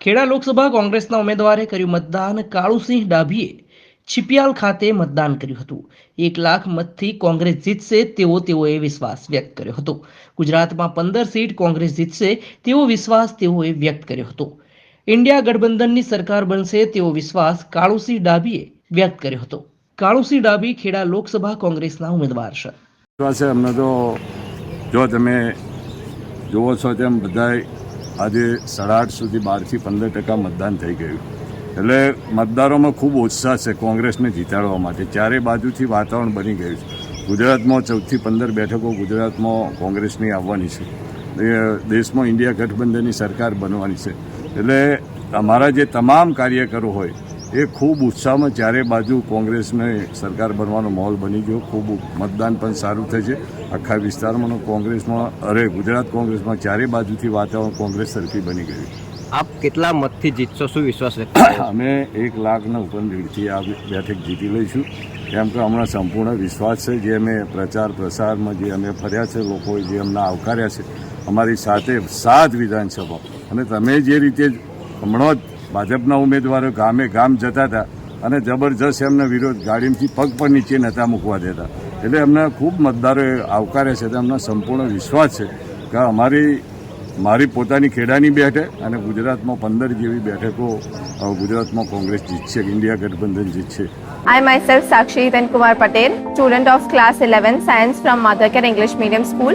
ખેડા લોકસભા કોંગ્રેસના ઉમેદવારે કર્યું મતદાન કાળુસિંહ ડાભીએ છીપિયાલ ખાતે મતદાન કર્યું હતું. એક લાખ મતથી કોંગ્રેસ જીતશે તેવો તેઓએ વિશ્વાસ વ્યક્ત કર્યો હતો. ગુજરાતમાં પંદર સીટ કોંગ્રેસ જીતશે તેવો વિશ્વાસ તેઓએ વ્યક્ત કર્યો હતો. ઇન્ડિયા ગઠબંધનની સરકાર બનશે તેવો વિશ્વાસ કાળુસિંહ ડાભીએ વ્યક્ત કર્યો હતો. કાળુસિંહ ડાભી ખેડા લોકસભા કોંગ્રેસના ઉમેદવાર છે. અમને તો જો તમે જુઓ છો તેમ બધાય આજે સાડા આઠ સુધી બારથી પંદર ટકા મતદાન થઈ ગયું. એટલે મતદારોમાં ખૂબ ઉત્સાહ છે કોંગ્રેસને જીતાડવા માટે. ચારે બાજુથી વાતાવરણ બની ગયું છે. ગુજરાતમાં ચૌદથી પંદર બેઠકો ગુજરાતમાં કોંગ્રેસની આવવાની છે. દેશમાં ઇન્ડિયા ગઠબંધનની સરકાર બનવાની છે. એટલે અમારા જે તમામ કાર્યકરો હોય એ ખૂબ ઉત્સાહમાં ચારે બાજુ કોંગ્રેસને સરકાર બનવાનો માહોલ બની ગયો. ખૂબ મતદાન પણ સારું થાય છે. આખા વિસ્તારમાં કોંગ્રેસમાં અરે ગુજરાત કોંગ્રેસમાં ચારે બાજુથી વાતાવરણ કોંગ્રેસ સરખી બની ગયું આપ કેટલા મતથી જીતશો શું વિશ્વાસ અમે એક લાખના ઉપર લીડથી આ બેઠક જીતી લઈશું. કેમ કે હમણાં સંપૂર્ણ વિશ્વાસ છે. જે અમે પ્રચાર પ્રસારમાં જે અમે ફર્યા છે લોકોએ જે અમને આવકાર્યા છે અમારી સાથે સાત વિધાનસભા. અને તમે જે રીતે હમણાં જ ભાજપના ઉમેદવારો ગામે ગામ જતા હતા અને જબરજસ્ત એમને વિરોધ ગાડીમાંથી પગ પણ નીચે નહોતા મૂકવા દેતા એટલે એમને ખૂબ મતદારોએ આવકારે છે એમનો સંપૂર્ણ વિશ્વાસ છે કે અમારી મારી પોતાની ખેડાની બેઠક અને ગુજરાતમાં પંદર જેવી બેઠકો ગુજરાતમાં કોંગ્રેસ જીતશે ઇન્ડિયા ગઠબંધન જીતશે I myself Sakshi Then Kumar Patel, student of class 11 science from Mothercare English Medium School.